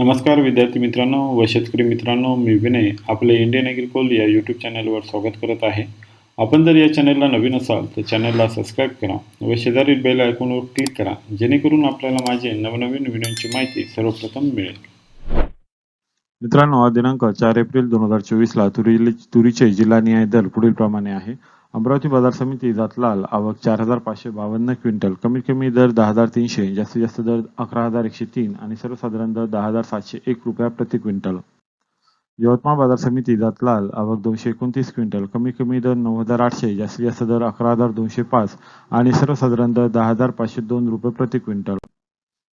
नमस्कार विद्यार्थी मित्रांनो व शेतकरी मित्रांनो मी विनय आपले इंडियन ॲग्रिकोल या यूट्यूब चॅनलवर स्वागत करत आहे. आपण जर या चॅनलला नवीन असाल तर चॅनलला सबस्क्राईब करा व शेजारील बेल आयकॉनवर क्लिक करा जेणेकरून आपल्याला माझे नवनवीन व्हिडिओची माहिती सर्वप्रथम मिळेल. मित्रांनो हा दिनांक चार एप्रिल दोन हजार चोवीसला तुरी तुरीचे जिल्हानिहाय दर पुढील प्रमाणे आहे. अमरावती बाजार समिती जातलाल आवक चार हजार पाचशे बावन्न क्विंटल. कमीत कमी दर दहा हजार तीनशे जास्तीत जास्त दर अकरा हजार एकशे तीन आणि सर्वसाधारण दर दहा हजार सातशे एक रुपया प्रति क्विंटल. यवतमाळ बाजार समिती जातलाल आवक दोनशे एकोणतीस क्विंटल. कमी कमी दर नऊ हजार आठशे जास्तीत जास्त दर अकरा हजार दोनशे पाच आणि सर्वसाधारण दर दहा हजार पाचशे दोन रुपये प्रति क्विंटल.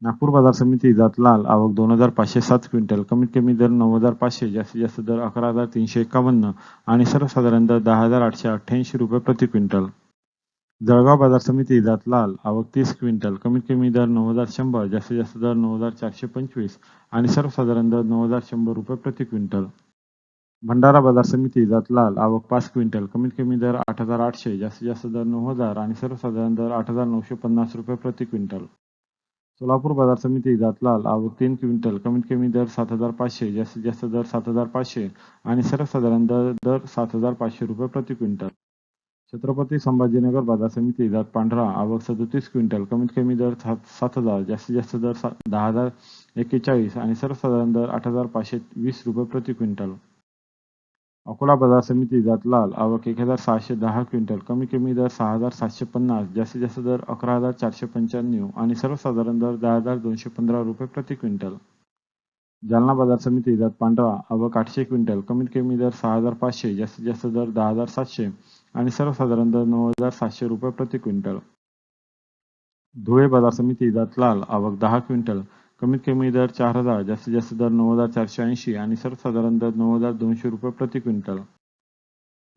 नागपूर बाजार समिती जातलाल आवक दोन हजार पाचशे सात क्विंटल. कमीत कमी दर नऊ हजार पाचशे जास्तीत जास्त दर अकरा हजार तीनशे एकावन्न आणि सर्वसाधारण दर दहा हजार आठशे अठ्ठ्याऐंशी रुपये प्रति क्विंटल. जळगाव बाजार समिती जातलाल आवक तीस क्विंटल. कमीत कमी दर नऊ हजार शंभर जास्तीत जास्त दर नऊ हजार चारशे पंचवीस आणि सर्वसाधारण दर नऊ हजार शंभर रुपये प्रति क्विंटल. भंडारा बाजार समिती जातलाल आवक पाच क्विंटल. कमीत कमी दर आठ हजार आठशे जास्तीत जास्त दर नऊ हजार आणि सर्वसाधारण दर आठ हजार नऊशे पन्नास रुपये प्रति क्विंटल. सोलापूर बाजार समिती जातलाल आवक तीन क्विंटल कमीत कमी दर सात हजार पाचशे जास्तीत जास्त दर सात हजार पाचशे आणि सर्वसाधारण दर दर सात हजार पाचशे रुपये प्रति क्विंटल. छत्रपती संभाजीनगर बाजार समिती जात पांढरा आवक सदतीस क्विंटल कमीत कमी दर सात सात हजार जास्तीत जास्त दर सा दहा हजार एक्केचाळीस आणि सर्वसाधारण दर आठ हजार पाचशे वीस रुपये प्रति क्विंटल. अकोला बाजार समिती जातलाल. आवक एक हजार सहाशे दहा क्विंटल. कमी कमी दर सहा हजार सातशे पन्नास. जास्तीत जास्त दर अकरा हजार चारशे पंच्याण्णव. आणि सर्वसाधारण दर दहा हजार दोनशे पंधरा रुपये प्रति क्विंटल. जालना बाजार समिती जात पांढरा आवक आठशे क्विंटल. कमीत कमी दर सहा हजार पाचशे. जास्तीत जास्त दर दहा हजार सातशे. आणि सर्वसाधारण दर नऊ हजार सातशे रुपये प्रति क्विंटल. धुळे बाजार समिती जातलाल. आवक दहा क्विंटल. कमीत कमी दर चार हजार जास्तीत जास्त दर नऊ हजार चारशे ऐंशी आणि सर्वसाधारण दर नऊ हजार दोनशे रुपये प्रति क्विंटल.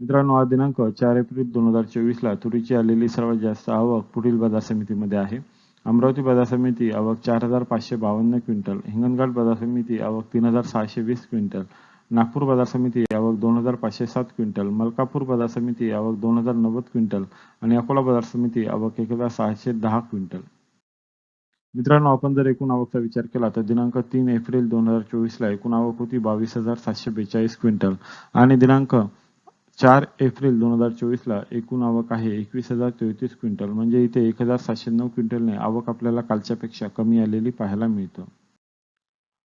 मित्रांनो आज दिनांक चार एप्रिल दोन हजार चोवीसला तुरीची आलेली सर्वात जास्त आवक पुढील बाजार समितीमध्ये आहे. अमरावती बाजार समिती आवक चार हजार पाचशे बावन्न क्विंटल हिंगणघाट बाजार समिती आवक तीन हजार सहाशे वीस क्विंटल नागपूर बाजार समिती आवक दोन हजार पाचशे सात क्विंटल मलकापूर बाजार समिती आवक दोन हजार नव्वद क्विंटल आणि अकोला बाजार समिती आवक एक हजार सहाशे दहा क्विंटल. मित्रांनो आपण जर एकूण आवकचा विचार केला तर दिनांक तीन एप्रिल दोन हजार चोवीसला एकूण आवक होती बावीस हजार सातशे बेचाळीस क्विंटल. आणि दिनांक चार एप्रिल दोन हजार चोवीसला एकूण आवक आहे एकवीस हजार तेहतीस क्विंटल. म्हणजे इथे एक हजार सातशे नऊ क्विंटलने आवक आपल्याला कालच्यापेक्षा कमी आलेली पाहायला मिळतं.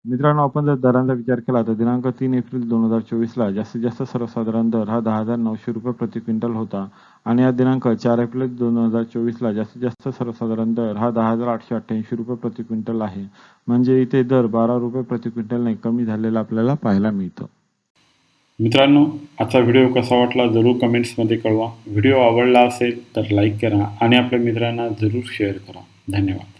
मित्रांनो आपण जर दरांचा विचार केला तर दिनांक तीन एप्रिल दोन हजार चोवीसला जास्तीत जास्त सर्वसाधारण दर हा दहा हजार नऊशे रुपये प्रति क्विंटल होता. आणि या दिनांक चार एप्रिल दोन हजार चोवीसला जास्तीत जास्त सर्वसाधारण दर हा दहा हजार आठशे अठ्ठ्याऐंशी रुपये प्रति क्विंटल आहे. म्हणजे इथे दर बारा रुपये प्रति क्विंटलने कमी झालेला आपल्याला पाहायला मिळतं. मित्रांनो आजचा व्हिडिओ कसा वाटला जरूर कमेंट्समध्ये कळवा. व्हिडिओ आवडला असेल तर लाईक करा आणि आपल्या मित्रांना जरूर शेअर करा. धन्यवाद.